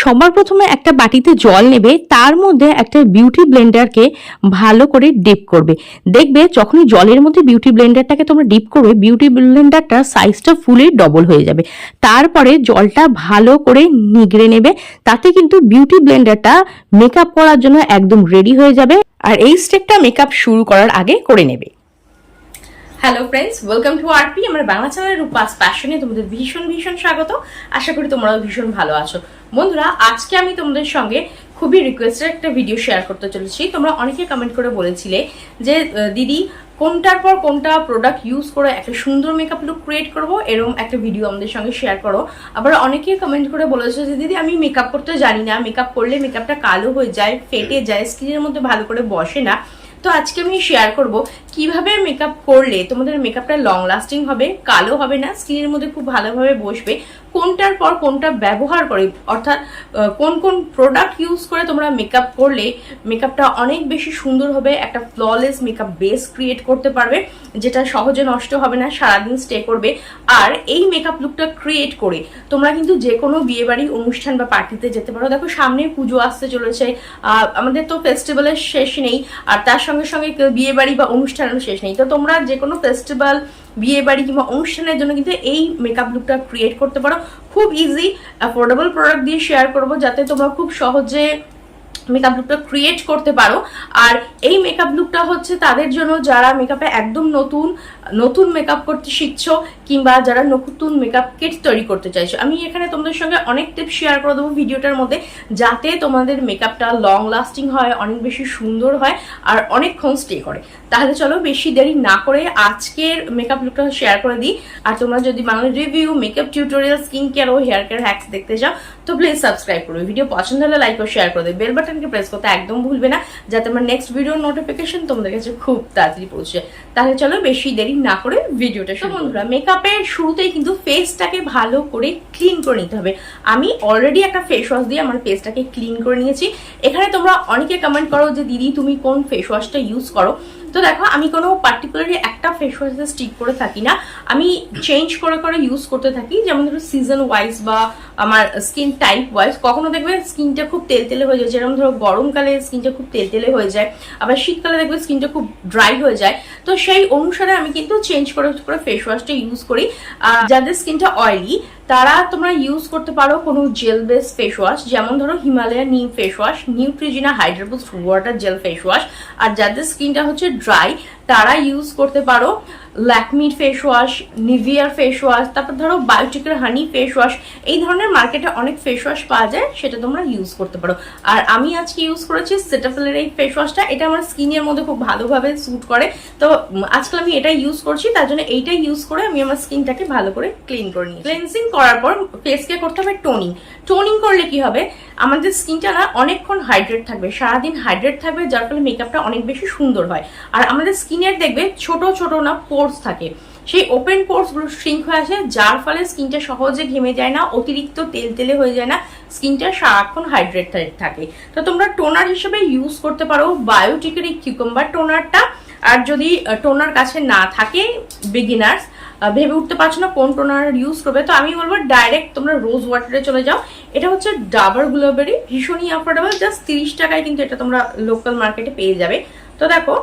সবার প্রথমে একটা বাটিতে জল নেবে, তার মধ্যে একটা বিউটি ব্লেন্ডারকে ভালো করে ডিপ করবে। দেখবে যখনই জলের মধ্যে বিউটি ব্লেন্ডারটাকে তোমরা ডিপ করবে বিউটি ব্লেন্ডারটার সাইজটা ফুলে ডবল হয়ে যাবে। তারপরে জলটা ভালো করে নিগড়ে নেবে, তাতে কিন্তু বিউটি ব্লেন্ডারটা মেকআপ করার জন্য একদম রেডি হয়ে যাবে। আর এই স্টেপটা মেকআপ শুরু করার আগে করে নেবে। Hello friends welcome to RP আমার বাংলা চ্যানেলের রূপাস প্যাশনে তোমাদের ভীষণ ভীষণ স্বাগত। আশা করি তোমরাও ভীষণ ভালো আছো। বন্ধুরা, আজকে আমি তোমাদের সঙ্গে খুবই রিকোয়েস্টেড একটা ভিডিও শেয়ার করতে চলেছি। তোমরা অনেকে কমেন্ট করে বলেছিলে যে দিদি, কোনটার পর কোনটা প্রোডাক্ট ইউজ করে একটা সুন্দর মেকআপ লুক ক্রিয়েট করব? এরকম একটা ভিডিও আমাদের সঙ্গে শেয়ার করো। আবার অনেকে কমেন্ট করে বলেছে যে, দিদি, আমি মেকআপ করতে জানি না। মেকআপ করলে মেকআপটা কালো হয়ে যায়, ফেটে যায় স্কিনের মধ্যে ভালো করে বসে না। তো আজকে আমি শেয়ার করব কীভাবে মেকআপ করলে তোমাদের মেকআপটা লং লাস্টিং হবে, কালো হবে না স্কিনের মধ্যে খুব ভালোভাবে বসবে, কোনটার পর কোনটা ব্যবহার করে, অর্থাৎ কোন কোন প্রোডাক্ট ইউজ করে তোমরা মেকআপ করলে মেকআপটা অনেক বেশি সুন্দর হবে, একটা ফ্ললেস মেকআপ বেস ক্রিয়েট করতে পারবে, যেটা সহজে নষ্ট হবে না, সারাদিন স্টে করবে, আর এই মেকআপ লুকটা ক্রিয়েট করে তোমরা কিন্তু যে কোনো বিয়ে বাড়ি অনুষ্ঠান বা পার্টিতে যেতে পারো। দেখো, সামনে পুজো আসতে চলেছে আমাদের তো ফেস্টিভ্যালের শেষ নেই, আর তার সঙ্গে সঙ্গে বিয়ে বাড়ি বা অনুষ্ঠানের শেষ নেই। তো তোমরা যে কোনো ফেস্টিভ্যাল বিয়ে বাড়ি কিংবা অনুষ্ঠানের জন্য কিন্তু এই মেকআপ লুকটা ক্রিয়েট করতে পারো। খুব ইজি অ্যাফোর্ডেবল প্রোডাক্ট দিয়ে শেয়ার করব, যাতে তোমরা খুব সহজে মেকআপ লুকটা ক্রিয়েট করতে পারো। আর এই মেকআপ লুকটা হচ্ছে তাদের জন্য, যারা মেকআপে একদম নতুন নতুন মেকআপ করতে শিখছো কিংবা যারা নতুন মেকআপ কিট তৈরি করতে চাইছো, আমি এখানে তোমাদের সঙ্গে অনেক টিপস শেয়ার করে দেবো ভিডিওটার মধ্যে, যাতে তোমাদের মেকআপটা লং লাস্টিং হয়, অনেক বেশি সুন্দর হয়, আর অনেকক্ষণ স্টে করে। তাহলে চলো বেশি দেরি না করে আজকের মেকআপ লুকটা শেয়ার করে দিই। আর তোমরা যদি Bangla review makeup tutorial skin care ও হেয়ার কেয়ার হ্যাক্স দেখতে চাও, তো প্লিজ সাবস্ক্রাইব করবে ভিডিও পছন্দ হলে লাইক ও শেয়ার করে দেবে বেল বাটনকে প্রেস করতে একদম ভুলবে না, যাতে আমার নেক্সট ভিডিওর নোটিফিকেশন তোমাদের কাছে খুব তাড়াতাড়ি পৌঁছে তাহলে চলো বেশি দেরি না করে ভিডিওটা শুরু বন্ধুরা মেকআপের শুরুতেই কিন্তু ফেসটাকে ভালো করে ক্লিন করে নিতে হবে। আমি অলরেডি একটা ফেস ওয়াশ দিয়ে আমার ফেসটাকে ক্লিন করে নিয়েছি। এখানে তোমরা অনেকে কমেন্ট করো যে দিদি তুমি কোন ফেস ওয়াশটা ইউজ করো? তো দেখো, আমি কোনো পার্টিকুলারলি একটা ফেস ওয়াশে স্টিক করে থাকি না। আমি চেঞ্জ করে করে ইউজ করতে থাকি, যেমন ধরো সিজন ওয়াইজ বা আমার স্কিন টাইপ ওয়াইজ কখনো দেখবে স্কিনটা খুব তেলতেলে হয়ে যায় যেরকম ধরো গরমকালে স্কিনটা খুব তেলতেলে হয়ে যায়, আবার শীতকালে দেখবে স্কিনটা খুব ড্রাই হয়ে যায়। তো সেই অনুসারে আমি কিন্তু চেঞ্জ করে করে ফেস ওয়াশটা ইউজ করি। যাদের স্কিনটা অয়েলি তারা তোমরা ইউজ করতে পারো কোনো জেল বেস ফেস ওয়াশ যেমন ধরো Himalaya neem face wash Neutrogena hydro boost water gel face wash আর যাদের স্কিনটা হচ্ছে ড্রাই তারা ইউজ করতে পারো ল্যাকমির ফেস ওয়াশ নিভিয়ার ফেস ওয়াশ তারপর ধরো বায়োটিকের হানি ফেস ওয়াশ এই ধরনের মার্কেটে অনেক ফেস ওয়াশ পাওয়া যায়, সেটা তোমরা ইউজ করতে পারো। আর আমি আজকে ইউজ করেছি সেটাফেলের এই ফেস ওয়াশটা এটা আমার স্কিনের মধ্যে খুব ভালোভাবে স্যুট করে। তো আজকাল আমি এটা ইউজ করছি, তার জন্য এইটাই ইউজ করে আমি আমার স্কিনটাকে ভালো করে ক্লিন করে নিই ক্লিনজিং করার পর ফেসকে করতে হবে টোনিং টোনিং করলে কি হবে? আমাদের স্কিনটা না অনেকক্ষণ হাইড্রেট থাকবে, সারাদিন হাইড্রেট থাকবে, যার ফলে মেকআপটা অনেক বেশি সুন্দর হয়। আর আমাদের স্কিনের দেখবে ছোট ছোট না পোর্স থাকে। সেই ওপেন পোর্সগুলো শ্রিঙ্ক হয়ে আসে, যার ফলে স্কিনটা সহজে ঘেমে যায় না, অতিরিক্ত তেল তেলে হয়ে যায় না, স্কিনটা সারাক্ষণ হাইড্রেট থাকে। তো তোমরা টোনার হিসেবে ইউজ করতে পারো বায়োটিকের এই কিউকাম্বার টোনারটা আর যদি টোনার কাছে না থাকে বিগিনার্স ভেবে উঠতে পারছ না কোন টোনার ইউজ করবে, তো আমি বলব ডাইরেক্ট তোমরা রোজ ওয়াটারে চলে যাও। এটা হচ্ছে ডাবার গুলোবেরি। ভীষণই অ্যাফোর্ডেবল জাস্ট তিরিশ টাকায় কিন্তু এটা তোমরা লোকাল মার্কেটে পেয়ে যাবে। তো দেখো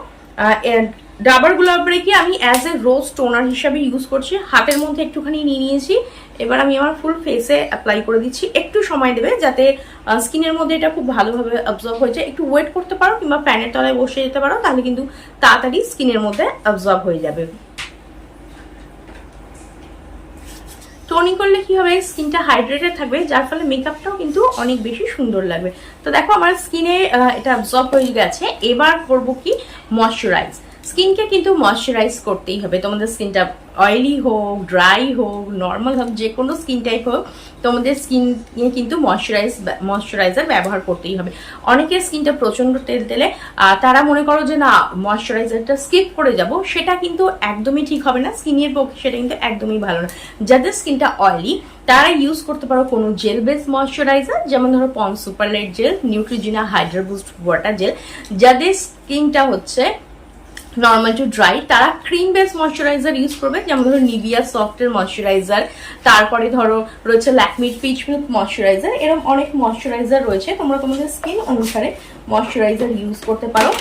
ডাবার গুলাবরে কি আমি অ্যাজ এ রোজ টোনার হিসাবে ইউজ করছি। হাতের মধ্যে একটুখানি নিয়ে নিয়েছি। এবার আমি আমার ফুল ফেসে অ্যাপ্লাই করে দিচ্ছি। একটু সময় দেবে যাতে স্কিনের মধ্যে এটা খুব ভালোভাবে অবজর্ভ হয়ে যায়। একটু ওয়েট করতে পারো কিংবা প্যানের তলায় বসে যেতে পারো, তাহলে কিন্তু তাড়াতাড়ি স্কিনের মধ্যে অবজর্ভ হয়ে যাবে। টোনিং করলে কি হবে? স্কিনটা হাইড্রেটেড থাকবে, যার ফলে মেকআপটাও কিন্তু অনেক বেশি সুন্দর লাগবে। তো দেখো, আমার স্কিনে এটা অ্যাবজর্ব হয়ে গেছে। এবার করব কি? ময়শ্চারাইজ স্কিনকে কিন্তু ময়শ্চারাইজ করতেই হবে। তোমাদের স্কিনটা অয়েলি হোক ড্রাই হোক নর্মাল হোক যে কোনো স্কিন টাইপ হোক, তোমাদের স্কিনে কিন্তু ময়শ্চারাইজ ময়শ্চারাইজার ব্যবহার করতেই হবে। অনেকের স্কিনটা প্রচণ্ড তেল তেলে তারা মনে করো যে না ময়শ্চারাইজারটা স্কিপ করে যাব, সেটা কিন্তু একদমই ঠিক হবে না, স্কিনের পক্ষে সেটা কিন্তু একদমই ভালো না। যাদের স্কিনটা অয়েলি তারা ইউজ করতে পারো কোনো জেল বেস ময়শ্চারাইজার যেমন ধরো Pond's super light gel Neutrogena hydro boost water gel যাদের স্কিনটা হচ্ছে নর্মাল টু ড্রাই তারা ক্রিম বেস ময়শ্চারাইজার ইউজ করবে, যেমন ধরো নিভিয়া সফটের ময়শ্চারাইজার তারপরে ধরো রয়েছে ল্যাকমিড পিচ মিল্ক ময়শ্চারাইজার এরকম অনেক ময়শ্চারাইজার রয়েছে, তোমরা তোমাদের স্কিন অনুসারে ময়শ্চারাইজার ইউজ করতে পারো।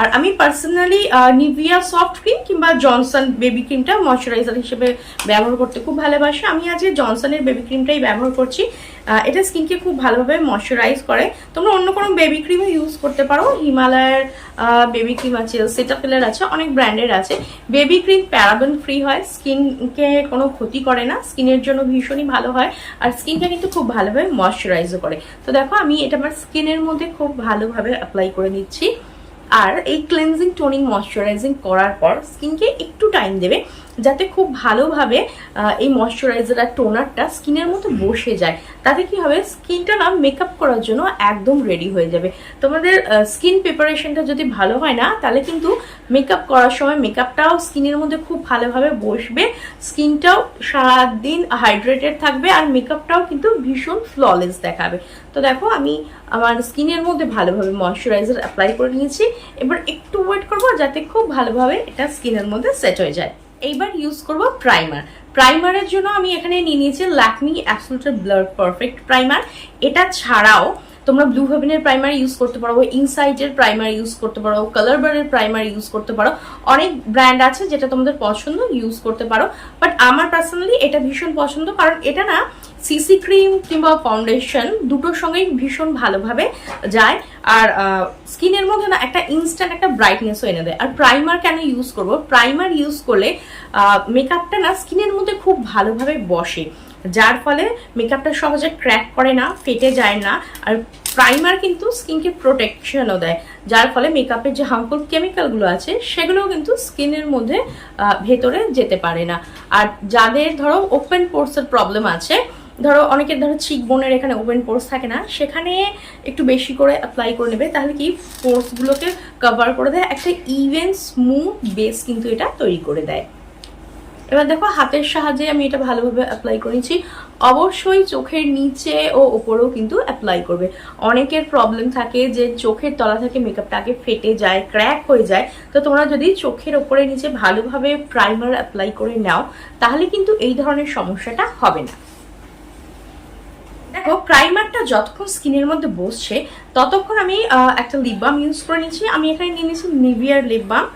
আর আমি পার্সোনালি নিভিয়া সফট ক্রিম কিংবা জনসন বেবি ক্রিমটা ময়শ্চারাইজার হিসেবে ব্যবহার করতে খুব ভালোবাসি। আমি আজকে জনসনের বেবি ক্রিমটাই ব্যবহার করছি। এটা স্কিনকে খুব ভালোভাবে ময়শ্চারাইজ করে। তোমরা অন্য কোনো বেবি ক্রিমও ইউজ করতে পারো। হিমালয়ের বেবি ক্রিম আছে সেটাফিলের আছে, অনেক ব্র্যান্ডের আছে। বেবি ক্রিম প্যারাবেন ফ্রি হয়। স্কিনকে কোনো ক্ষতি করে না। স্কিনের জন্য ভীষণই ভালো হয়। আর স্কিনকে কিন্তু খুব ভালোভাবে ময়শ্চারাইজও করে। তো দেখো, আমি এটা আমার স্কিনের মধ্যে খুব ভালোভাবে অ্যাপ্লাই করে নিচ্ছি। আর এই ক্লেনজিং টোনিং ময়শ্চারাইজিং করার পর স্কিনকে একটু টাইম দেবে যাতে খুব ভালোভাবে এই ময়শ্চারাইজার আর টোনারটা স্কিনের মতো বসে যায়। তাতে কি হবে? স্কিনটা না মেকআপ করার জন্য একদম রেডি হয়ে যাবে। তোমাদের স্কিন প্রিপারেশনটা যদি ভালো হয় না, তাহলে কিন্তু মেকআপ করার সময় মেকআপটাও স্কিনের মধ্যে খুব ভালোভাবে বসবে। স্কিনটাও সারাদিন হাইড্রেটেড থাকবে আর মেকআপটাও কিন্তু ভীষণ ফ্ললেস দেখাবে। তো দেখো, আমি আমার স্কিনের মধ্যে ভালোভাবে ময়শ্চারাইজার অ্যাপ্লাই করে নিয়েছি। এবার একটু ওয়েট করব যাতে খুব ভালোভাবে এটা স্কিনের মধ্যে সেট হয়ে যায়। এইবার ইউজ করব প্রাইমার প্রাইমারের জন্য আমি এখানে নিয়ে নিয়েছি ল্যাকমি অ্যাপসুলটার ব্লার পারফেক্ট প্রাইমার এটা ছাড়াও তোমরা ব্লু হেভেনের প্রাইমারি ইউজ করতে পারো ইনসাইটের প্রাইমারি ইউজ করতে পারো কালার বারের প্রাইমার ইউজ করতে পারো। অনেক ব্র্যান্ড আছে যেটা তোমাদের পছন্দ ইউজ করতে পারো। বাট আমার পার্সোনালি এটা ভীষণ পছন্দ, কারণ এটা না সিসি ক্রিম কিংবা ফাউন্ডেশন দুটোর সঙ্গেই ভীষণ ভালোভাবে যায়। আর স্কিনের মধ্যে না একটা ইনস্ট্যান্ট একটা ব্রাইটনেসও এনে দেয়। আর প্রাইমার কেন ইউজ করব? প্রাইমার ইউজ করলে মেকআপটা না স্কিনের মধ্যে খুব ভালোভাবে বসে। যার ফলে মেকআপটা সহজে ক্র্যাক করে না, ফেটে যায় না, আর প্রাইমার কিন্তু স্কিনকে প্রোটেকশনও দেয়। যার ফলে মেকআপের যে হার্মফুল কেমিক্যালগুলো আছে, সেগুলোও কিন্তু স্কিনের মধ্যে ভেতরে যেতে পারে না। আর যাদের ধরো ওপেন পোর্সের প্রবলেম আছে, ধরো অনেকের ধরো চিক বোনের এখানে ওপেন পোর্স থাকে না, সেখানে একটু বেশি করে অ্যাপ্লাই করে নেবে, তাহলে কি পোর্সগুলোকে কভার করে দেয়, একটা ইভেন স্মুথ বেস কিন্তু এটা তৈরি করে দেয়। এবার দেখো, হাতের সাহায্যে আমি এটা ভালোভাবে অ্যাপ্লাই করেছি। অবশ্যই চোখের নিচে ও ওপরেও কিন্তু অ্যাপ্লাই করবে। অনেকের প্রবলেম থাকে যে চোখের তলা থেকে মেকআপটা আগে ফেটে যায় ক্র্যাক হয়ে যায়। তো তোমরা যদি চোখের ওপরে নিচে ভালোভাবে প্রাইমার অ্যাপ্লাই করে নাও, তাহলে কিন্তু এই ধরনের সমস্যাটা হবে না। দেখো প্রাইমারটা যতক্ষণ স্কিনের মধ্যে বসছে, ততক্ষণ আমি একটা লিপ বাম ইউজ করে নিয়েছি। আমি এখানে নিয়ে নিয়েছি নিভিয়ার লিপ বাম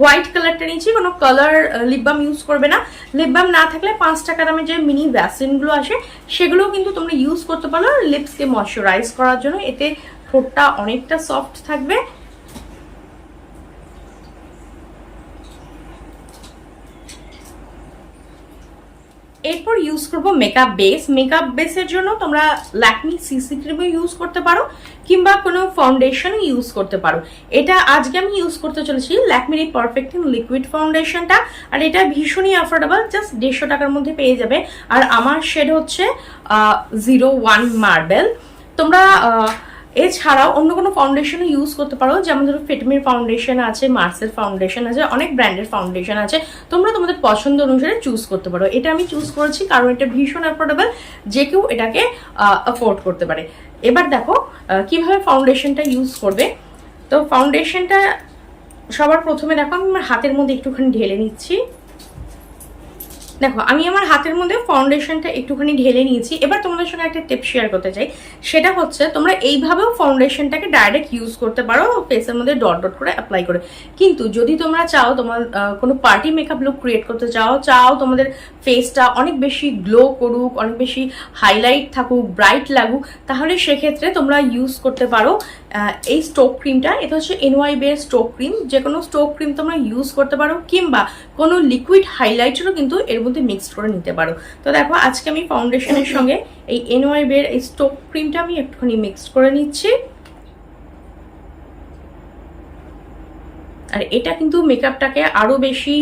হোয়াইট কালারটা নিয়েছি, কোনো কালার লিপবাম ইউজ করবে না। লিপবাম না থাকলে পাঁচ টাকা দামে যে মিনি ভ্যাসলিনগুলো আসে, সেগুলোও কিন্তু তোমরা ইউজ করতে পারো। লিপসকে ময়শ্চারাইজ করার জন্য এতে ঠোঁটটা অনেকটা সফট থাকবে। এরপর ইউজ করব মেকআপ বেস মেকআপ বেসের জন্য তোমরা ল্যাকমি সিসি ক্রিমও ইউজ করতে পারো, কিংবা কোনো ফাউন্ডেশনও ইউজ করতে পারো। এটা আজকে আমি ইউজ করতে চলেছি ল্যাকমির এই পারফেক্ট লিকুইড ফাউন্ডেশনটা আর এটা ভীষণই অ্যাফোর্ডেবল জাস্ট দেড়শো টাকার মধ্যে পেয়ে যাবে। আর আমার শেড হচ্ছে জিরো ওয়ান মার্বেল তোমরা এছাড়াও অন্য কোনো ফাউন্ডেশনও ইউজ করতে পারো। যেমন ধরো ফিটমির ফাউন্ডেশন আছে মার্সের ফাউন্ডেশন আছে, অনেক ব্র্যান্ডের ফাউন্ডেশন আছে। তোমরা তোমাদের পছন্দ অনুসারে চুজ করতে পারো। এটা আমি চুজ করেছি কারণ এটা ভীষণ অ্যাফোর্ডেবল যে কেউ এটাকে অ্যাফোর্ড করতে পারে। এবার দেখো কীভাবে ফাউন্ডেশনটা ইউজ করবে। তো ফাউন্ডেশনটা সবার প্রথমে দেখো, আমি আমার হাতের মধ্যে একটুখানি ঢেলে নিচ্ছি। দেখো, আমি আমার হাতের মধ্যে ফাউন্ডেশনটা একটুখানি ঢেলে নিয়েছি। এবার তোমাদের সঙ্গে একটা টিপ শেয়ার করতে চাই। সেটা হচ্ছে, তোমরা এইভাবেও ফাউন্ডেশনটাকে ডাইরেক্ট ইউজ করতে পারো ফেসের মধ্যে ডট ডট করে অ্যাপ্লাই করে। কিন্তু যদি তোমরা চাও, তোমার কোনো পার্টি মেকআপ লুক ক্রিয়েট করতে চাও চাও তোমাদের ফেসটা অনেক বেশি গ্লো করুক, অনেক বেশি হাইলাইট থাকুক ব্রাইট লাগুক, তাহলে সেক্ষেত্রে তোমরা ইউজ করতে পারো এই স্টোক ক্রিমটা এটা হচ্ছে এনওয়াই বের স্টোক ক্রিম যে কোনো স্টোক ক্রিম তোমরা ইউজ করতে পারো, কিংবা কোনো লিকুইড হাইলাইটারও কিন্তু এর মধ্যে মিক্সড করে নিতে পারো। তো দেখো, আজকে আমি ফাউন্ডেশনের সঙ্গে এই এনওয়াই বের এই স্টোক ক্রিমটা আমি একটুখানি মিক্সড করে নিচ্ছি। আর এটা কিন্তু মেকআপটাকে আরও বেশি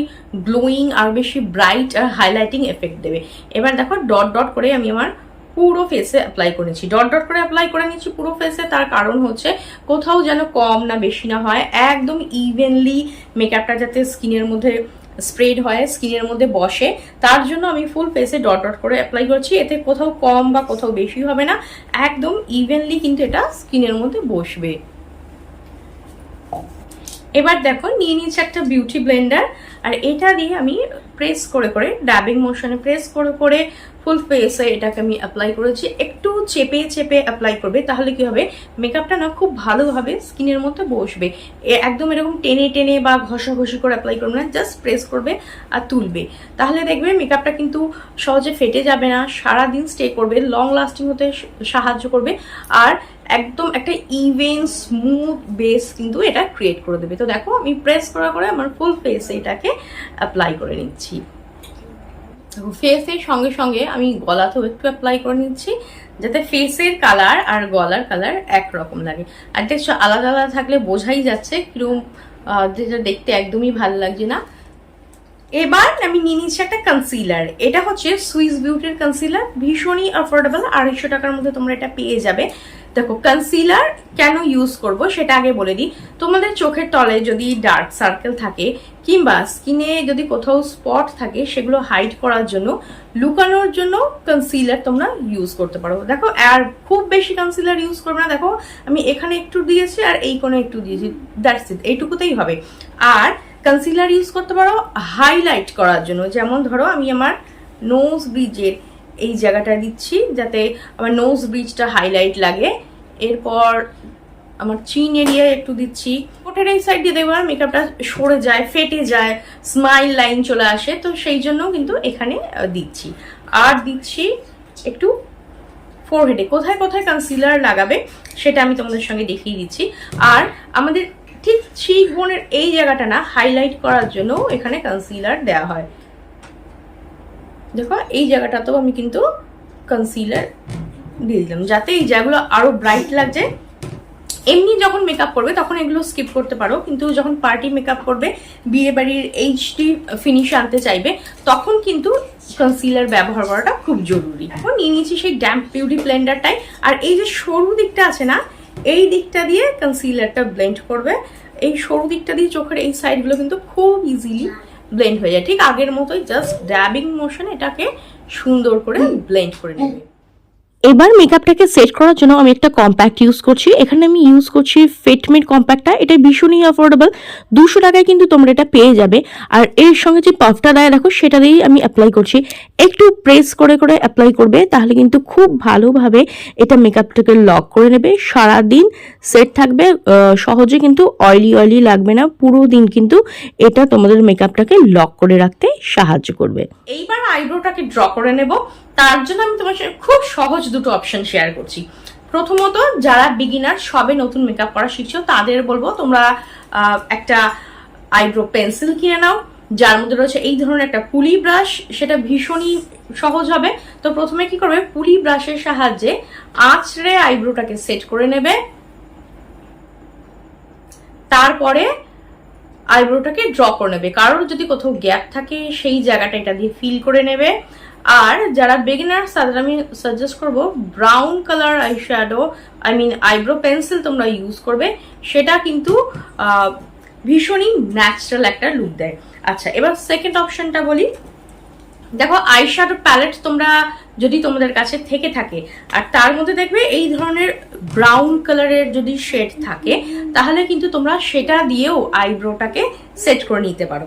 গ্লোয়িং আরও বেশি ব্রাইট আর হাইলাইটিং এফেক্ট দেবে। এবার দেখো ডট ডট করে আমি আমার পুরো ফেসে অ্যাপ্লাই করেছি ডট ডট করে অ্যাপ্লাই করে নিচ্ছি পুরো ফেসে তার কারণ হচ্ছে কোথাও যেন কম না, বেশি না হয়, একদম ইভেনলি মেকআপটা যাতে স্কিনের মধ্যে স্প্রেড হয়, স্কিনের মধ্যে বসে। তার জন্য আমি ফুল ফেসে ডট ডট করে অ্যাপ্লাই করছি। এতে কোথাও কম বা কোথাও বেশি হবে না। একদম ইভেনলি কিন্তু এটা স্কিনের মধ্যে বসবে। এবার দেখো, নিয়ে নিচ্ছে একটা বিউটি ব্লেন্ডার আর এটা দিয়ে আমি প্রেস করে করে ডাবিং মোশনে প্রেস করে করে ফুল ফেসে এটাকে আমি অ্যাপ্লাই করেছি। একটু চেপে চেপে অ্যাপ্লাই করবে, তাহলে কি হবে? মেকআপটা না খুব ভালোভাবে স্কিনের মধ্যে বসবে। একদম এরকম টেনে টেনে বা ঘষা, ঘষি করে অ্যাপ্লাই করবে না জাস্ট প্রেস করবে আর তুলবে। তাহলে দেখবে মেকআপটা কিন্তু সহজে ফেটে যাবে না, সারাদিন স্টে করবে লং লাস্টিং হতে সাহায্য করবে। আর একদম একটা ইভেন স্মুথ বেস কিন্তু এটা ক্রিয়েট করে দেবে। তো দেখো, আমি প্রেস করা করে আমার ফুল ফেসে এটাকে অ্যাপ্লাই করে নিচ্ছি। ফেসের সঙ্গে সঙ্গে আমি গলাতেও একটু অ্যাপ্লাই করে নিচ্ছি, যাতে ফেসের কালার আর গলার কালার একরকম লাগে। আর দেখছ আলাদা আলাদা থাকলে বোঝাই যাচ্ছে কীরকম যেটা দেখতে একদমই ভালো লাগছে না। এবার আমি নিয়ে নিচ্ছি একটা কনসিলার এটা হচ্ছে সুইস বিউটির কনসিলার ভীষণই অ্যাফোর্ডেবল আড়াইশো টাকার মধ্যে তোমরা এটা পেয়ে যাবে। দেখো কনসিলার কেন ইউজ করব সেটা আগে বলে দিই। তোমাদের চোখের তলে যদি ডার্ক সার্কেল থাকে কিংবা স্কিনে যদি কোথাও স্পট থাকে সেগুলো হাইড করার জন্য লুকানোর জন্য কনসিলার তোমরা ইউজ করতে পারো। দেখো, আর খুব বেশি কনসিলার ইউজ করবে না। দেখো, আমি এখানে একটু দিয়েছি আর এই কোণে একটু দিয়েছি। দ্যাটস ইট এইটুকুতেই হবে। আর কনসিলার ইউজ করতে পারো হাইলাইট করার জন্য। যেমন ধরো, আমি আমার নোজ ব্রিজের এই জায়গাটা দিচ্ছি যাতে আমার নোজ ব্রিজটা হাইলাইট লাগে। এরপর আমার চিন এরিয়ায় একটু দিচ্ছি। ওটার এই সাইড দিয়ে দেখবার মেকআপটা সরে যায়, ফেটে যায় স্মাইল লাইন চলে আসে, তো সেই জন্য কিন্তু এখানে দিচ্ছি। আর দিচ্ছি একটু ফোরহেডে কোথায় কোথায় কনসিলার লাগাবে, সেটা আমি তোমাদের সঙ্গে দেখিয়ে দিচ্ছি। আর আমাদের ঠিক চিক বোনের এই জায়গাটা না হাইলাইট করার জন্য এখানে কনসিলার দেওয়া হয়। দেখো, এই জায়গাটাতেও আমি কিন্তু কনসিলার দিয়ে দিলাম, যাতে এই জায়গাগুলো আরও ব্রাইট লাগছে। এমনি যখন মেকআপ করবে, তখন এগুলো স্কিপ করতে পারো, কিন্তু যখন পার্টি মেকআপ করবে বিয়ে বাড়ির এইচডি ফিনিশ আনতে চাইবে, তখন কিন্তু কনসিলার ব্যবহার করাটা খুব জরুরি। এখন নিয়ে নিয়েছি সেই ড্যাম্প বিউটি ব্লেন্ডারটাই আর এই যে সরু দিকটা আছে না, এই দিকটা দিয়ে কনসিলারটা ব্লেন্ড করবে। এই সরু দিকটা দিয়ে চোখের এই সাইডগুলো কিন্তু খুব ইজিলি ব্লেন্ড হয়ে যায়। ঠিক আগের মতোই জাস্ট ড্যাবিং মোশন এটাকে সুন্দর করে ব্লেন্ড করে নেবে। এবার মেকআপটাকে সেট করার জন্য আমি একটা কম্প্যাক্ট ইউজ করছি। এখানে আমি ইউজ করছি ফেটমেট কম্প্যাক্টটা এটা ভীষণই অ্যাফোর্ডেবল দুশো টাকায় কিন্তু তোমরা এটা পেয়ে যাবে। আর এর সঙ্গে যে পাফটা দেয়, দেখো, সেটা দিয়েই আমি অ্যাপ্লাই করছি। একটু প্রেস করে করে অ্যাপ্লাই করবে, তাহলে কিন্তু খুব ভালোভাবে এটা মেকআপটাকে লক করে নেবে। সারাদিন সেট থাকবে। সহজে কিন্তু অয়েলি অয়েলি লাগবে না। পুরো দিন কিন্তু এটা তোমাদের মেকআপটাকে লক করে রাখতে সাহায্য করবে। এইবার আইব্রোটাকে ড্র করে নেব। তার জন্য আমি তোমার সাথে খুব সহজ দুটো অপশন শেয়ার করছি। প্রথমত, যারা বিগিনার সবে নতুন মেকআপ করা শিখছো, তাদের বলব তোমরা একটা আইব্রো পেন্সিল কিনে নাও, যার মধ্যে রয়েছে এই ধরনের একটা পুলি ব্রাশ সেটা ভীষণই সহজ হবে। তো প্রথমে কি করবে? পুলি ব্রাশের সাহায্যে আঁচড়ে আইব্রোটাকে সেট করে নেবে। তারপরে আইব্রোটাকে ড্র করে নেবে। কারোর যদি কোথাও গ্যাপ থাকে, সেই জায়গাটা এটা দিয়ে ফিল করে নেবে। আর যারা বিগিনার্স তাদের আমি সাজেস্ট করব brown colour eye shadow I mean eyebrow pencil তোমরা ইউজ করবে। সেটা কিন্তু ভীষণই ন্যাচারাল একটা লুক দেয়। আচ্ছা এবার সেকেন্ড অপশনটা বলি। দেখো আই শ্যাডো প্যালেট তোমরা যদি তোমাদের কাছে থেকে থাকে, আর তার মধ্যে দেখবে এই ধরনের ব্রাউন কালারের যদি শেড থাকে, তাহলে কিন্তু তোমরা সেটা দিয়েও আইব্রোটাকে সেট করে নিতে পারো।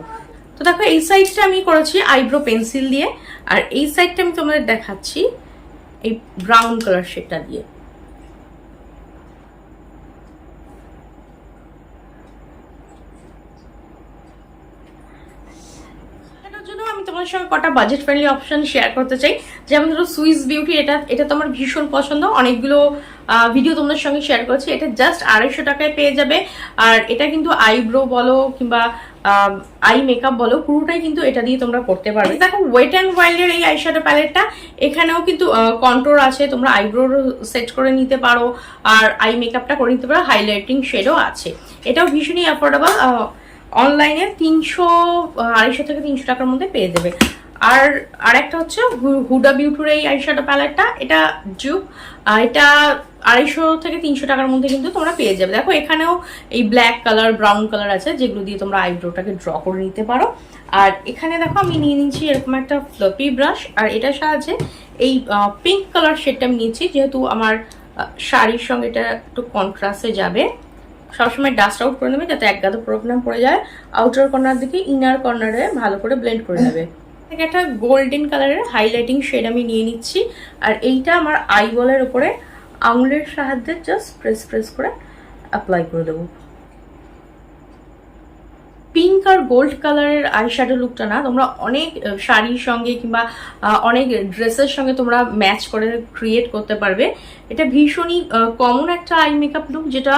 তো দেখো, এই সাইডটা আমি করেছি আইব্রো পেন্সিল দিয়ে। আর এই সাইডটা আমি তোমাদের দেখাচ্ছি, এই ব্রাউন কালার শেডটা দিয়ে। তোমার সঙ্গে কটা বাজেট ফ্রেন্ডলি অপশন শেয়ার করতে চাই। যেমন ধরো সুইস বিউটি এটা এটা তো আমার ভীষণ পছন্দ। অনেকগুলো ভিডিও তোমাদের সঙ্গে শেয়ার করছি। এটা জাস্ট আড়াইশো টাকায় পেয়ে যাবে। আর এটা কিন্তু আইব্রো বলো কিংবা আই মেকআপ বলো পুরোটাই কিন্তু এটা দিয়ে তোমরা করতে পারবে। দেখো ওয়েট অ্যান্ড ওয়াইল্ডের এই আইশ্যাডো প্যালেটটা এখানেও কিন্তু কন্ট্রোল আছে তোমরা আইব্রো সেট করে নিতে পারো আর আই মেকআপটা করে নিতে পারো হাইলাইটিং শেডও আছে। এটাও ভীষণই অ্যাফোর্ডেবল অনলাইনে তিনশো আড়াইশো থেকে তিনশো টাকার মধ্যে পেয়ে যাবে আর আরেকটা হচ্ছে হুডা বিউটির এই আইশ্যাডো প্যালেটটা এটা জুপ এটা আড়াইশো থেকে তিনশো টাকার মধ্যে কিন্তু তোমরা পেয়ে যাবে। দেখো, এখানেও এই ব্ল্যাক কালার ব্রাউন কালার আছে, যেগুলো দিয়ে তোমরা আইব্রোটাকে ড্র করে নিতে পারো। আর এখানে দেখো, আমি নিয়ে নিচ্ছি এরকম একটা ফ্লপি ব্রাশ আর এটার সাহায্যে এই পিঙ্ক কালার শেডটা আমি নিয়েছি, যেহেতু আমার শাড়ির সঙ্গে এটা একটু কন্ট্রাস্টে যাবে। সবসময় ডাস্ট আউট করে নেবে, যাতে এক গাদা প্রোগ্রাম পড়ে যায়। আউটার কর্নার দিকে ইনার কর্নারে ভালো করে ব্লেন্ড করে নেবে। থেকে একটা গোল্ডেন কালারের হাইলাইটিং শেড আমি নিয়ে নিচ্ছি। আর এইটা আমার আই আইবলের উপরে, আঙুলের সাহায্যে জাস্ট প্রেস প্রেস করে অ্যাপ্লাই করে দেবো। পিঙ্ক আর গোল্ড কালারের আইশ্যাডো লুকটা না, তোমরা অনেক শাড়ির সঙ্গে কিংবা অনেক ড্রেসের সঙ্গে তোমরা ম্যাচ করে ক্রিয়েট করতে পারবে। এটা ভীষণই কমন একটা আই মেকআপ লুক যেটা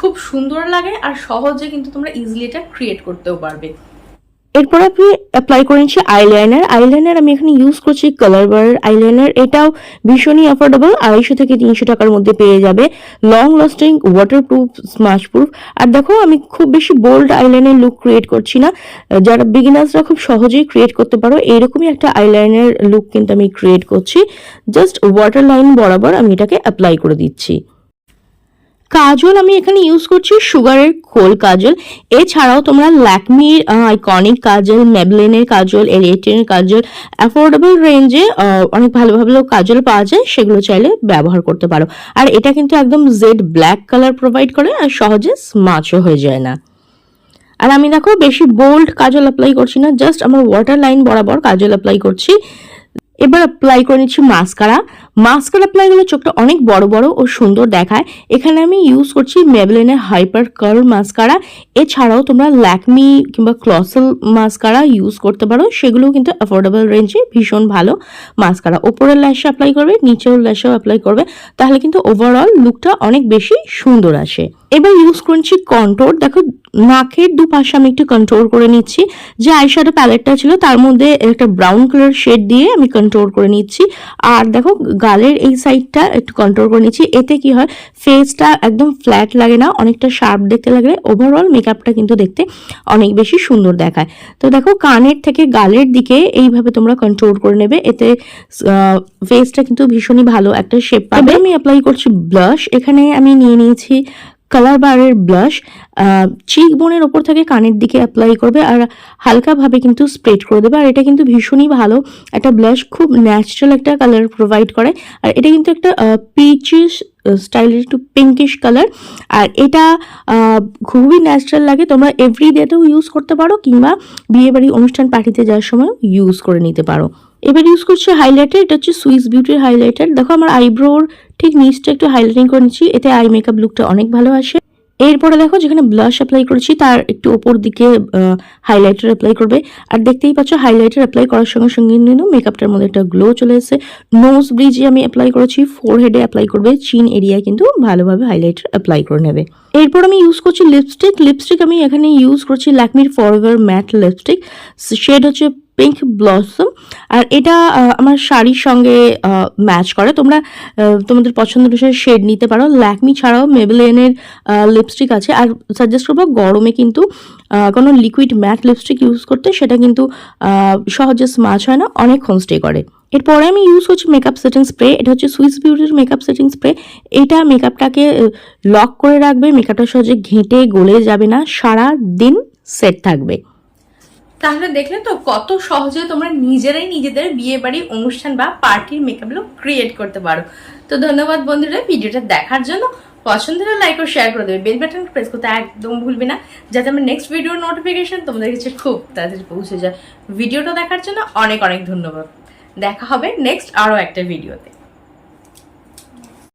খুব সুন্দর লাগে আর সহজে কিন্তু তোমরা ইজিলি এটা ক্রিয়েট করতেও পারবে। এরপর আমি অ্যাপ্লাই করে নিচ্ছি আইলাইনার আইলাইনার আমি এখানে ইউজ করছি কালার বারের আইলাইনার এটাও ভীষণই অ্যাফোর্ডেবল আড়াইশো থেকে তিনশো টাকার মধ্যে পেয়ে যাবে। Long lasting waterproof smudge proof আর দেখো, আমি খুব বেশি বোল্ড আইলাইনার লুক ক্রিয়েট করছি না। যারা বিগিনার্সরা খুব সহজেই ক্রিয়েট করতে পারো এরকমই একটা আইলাইনার লুক কিন্তু আমি ক্রিয়েট করছি। জাস্ট ওয়াটার লাইন বরাবর আমি এটাকে অ্যাপ্লাই করে দিচ্ছি। কাজল আমি এখানে ইউজ করছি সুগারের খোল কাজল। এছাড়াও তোমরা ল্যাকমির আইকনিক কাজল মেবলিনের কাজল এলিয়েটেনের কাজল অ্যাফোর্ডেবল রেঞ্জে অনেক ভালো ভালো কাজল পাওয়া যায়, সেগুলো চাইলে ব্যবহার করতে পারো। আর এটা কিন্তু একদম জেড ব্ল্যাক কালার প্রোভাইড করে আর সহজে স্মাচও হয়ে যায় না। আর আমি দেখো বেশি বোল্ড কাজল অ্যাপ্লাই করছি না জাস্ট আমার ওয়াটার লাইন বরাবর কাজল অ্যাপ্লাই করছি। এবার অ্যাপ্লাই করে নিচ্ছি মাস্কারা মাস্কারা অ্যাপ্লাই করলে চোখটা অনেক বড় বড় ও সুন্দর দেখায়। এখানে আমি ইউজ করছি মেবলিনের হাইপার কার্ল মাস্কারা এছাড়াও তোমরা ল্যাকমি কিংবা ক্লসেল মাস্কারা ইউজ করতে পারো। সেগুলোও কিন্তু অ্যাফোর্ডেবল রেঞ্জে ভীষণ ভালো মাস্কারা ওপরের ল্যাশে অ্যাপ্লাই করবে, নিচের ল্যাশেও অ্যাপ্লাই করবে। তাহলে কিন্তু ওভারঅল লুকটা অনেক বেশি সুন্দর আসে। এবার ইউজ করছি কন্ট্রোল দেখো, নাকের দুপাশে আমি একটু কন্ট্রোল করে নিচ্ছি। যে আইশ্যাডো প্যালেটটা ছিল, তার মধ্যে একটা ব্রাউন কালার শেড দিয়ে আমি কন্ট্রোল করে নিচ্ছি। আর দেখো, গালের এই সাইডটা একটু কন্ট্রোল করে নিচ্ছি। এতে কি হয় ফেসটা একদম ফ্ল্যাট লাগে না, অনেকটা শার্প দেখতে লাগে ওভারঅল মেকআপটা কিন্তু দেখতে অনেক বেশি সুন্দর দেখায়। তো দেখো, কানের থেকে গালের দিকে এইভাবে তোমরা কন্ট্রোল করে নেবে। এতে ফেসটা কিন্তু ভীষণই ভালো একটা শেপ পাবে। আমি অ্যাপ্লাই করছি ব্লাশ এখানে আমি নিয়ে নিয়েছি কালার বারের ব্লাশ চিক বোনের ওপর থেকে কানের দিকে অ্যাপ্লাই করবে আর হালকাভাবে কিন্তু স্প্রেড করে দেবে। আর এটা কিন্তু ভীষণই ভালো। একটা ব্লাশ খুব ন্যাচারাল একটা কালার প্রোভাইড করে। আর এটা কিন্তু একটা পিচিস স্টাইলের একটু পিঙ্কিশ কালার আর এটা খুবই ন্যাচারাল লাগে। তোমরা এভরি ডেতেও ইউজ করতে পারো কিংবা বিয়েবাড়ি অনুষ্ঠান পার্টিতে যাওয়ার সময় ইউজ করে নিতে পারো। এবার ইউজ করছি হাইলাইটার এটা হচ্ছে সুইস বিউটির হাইলাইটার দেখো আমার আইব্রোর ঠিক নিচটা একটু হাইলাইটিং করে নিচ্ছি, এতে আই মেকআপ লুকটা অনেক ভালো আসে। এরপরে দেখো যেখানে ব্লাশ অ্যাপ্লাই করেছি, তার একটু ওপর দিকে হাইলাইটার অ্যাপ্লাই করবে। আর দেখতেই পাচ্ছ হাইলাইটার অ্যাপ্লাই করার সঙ্গে সঙ্গে কিন্তু মেকআপটার মধ্যে একটা গ্লো চলে এসেছে। নোজ ব্রিজে আমি অ্যাপ্লাই করেছি ফোর হেডে অ্যাপ্লাই করবে চিন এরিয়ায় কিন্তু ভালোভাবে হাইলাইটার অ্যাপ্লাই করে নেবে। এরপর আমি ইউজ করছি লিপস্টিক লিপস্টিক আমি এখানে ইউজ করছি ল্যাকমির ফরএভার ম্যাট লিপস্টিক শেড হচ্ছে পিঙ্ক ব্লসম আর এটা আমার শাড়ির সঙ্গে ম্যাচ করে। তোমরা তোমাদের পছন্দ অনুসারে শেড নিতে পারো। ল্যাকমি ছাড়াও মেবেলেনের লিপস্টিক আছে। আর সাজেস্ট করব, গরমে কিন্তু কোনো লিকুইড ম্যাট লিপস্টিক ইউজ করতে সেটা কিন্তু সহজে স্মাচ হয় না অনেকক্ষণ স্টে করে। এরপরে আমি ইউজ করছি মেকআপ সেটিং স্প্রে এটা হচ্ছে সুইস বিউটির মেকআপ সেটিং স্প্রে এটা মেকআপটাকে লক করে রাখবে। মেকআপটা সহজে ঘেঁটে গলে যাবে না। সারা দিন সেট থাকবে। তাহলে দেখলে তো কত সহজে তোমরা নিজেরাই নিজেদের বিয়ে বাড়ি অনুষ্ঠান বা পার্টির মেকআপ ক্রিয়েট করতে পারো। তো ধন্যবাদ বন্ধুরা ভিডিওটা দেখার জন্য। পছন্দ হলে লাইক ও শেয়ার করে দেবে। বেল বাটন প্রেস করতে একদম ভুলবে না, যাতে আমার নেক্সট ভিডিওর নোটিফিকেশন তোমাদের কাছে খুব তাড়াতাড়ি পৌঁছে যায়। ভিডিওটা দেখার জন্য অনেক অনেক ধন্যবাদ। দেখা হবে নেক্সট আরও একটা ভিডিওতে